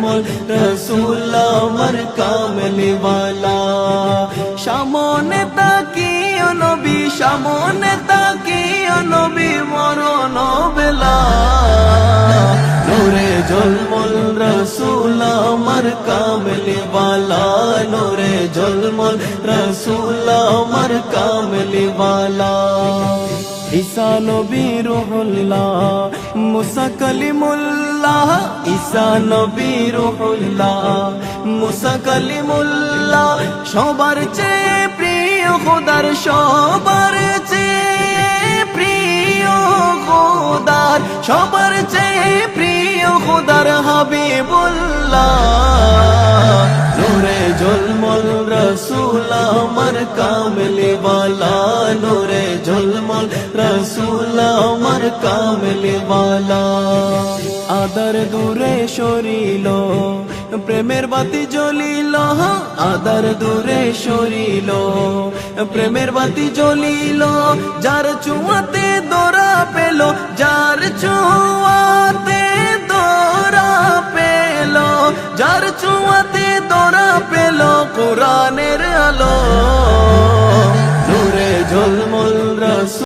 ঝলমল রসুল আমার কামলিওয়ালা সামনে তাকিও নবী, সামনে তাকিও নবী, মরণ বেলা। নোরে ঝলমল রসুল আমার কামলিওয়ালা নোরে ঝলমল রসুল আমার কামলিওয়ালা ঈসা নবী রুহুল্লাহ, মুসা কালিমুল্লাহ, ঈসা নবী রুহুল্লাহ, মুসা সবার চেয়ে প্রিয় খোদার, সবার চেয়ে প্রিয় খোদার, সবার চেয়ে প্রিয় খোদার হাবিবুল্লাহ। নূরে ঝলমল রসুল, আমার নূরে ঝলমল রসুল আমার কামলেওয়ালা আদার দূরে সরিল, প্রেমের বাতি জ্বলিল, আদার দূরে সরিল, প্রেমের বাতি জ্বলিল, যার চুয়াতে দোরা পেল, যার চুয়াতে দোরা পেল, যার চুয়া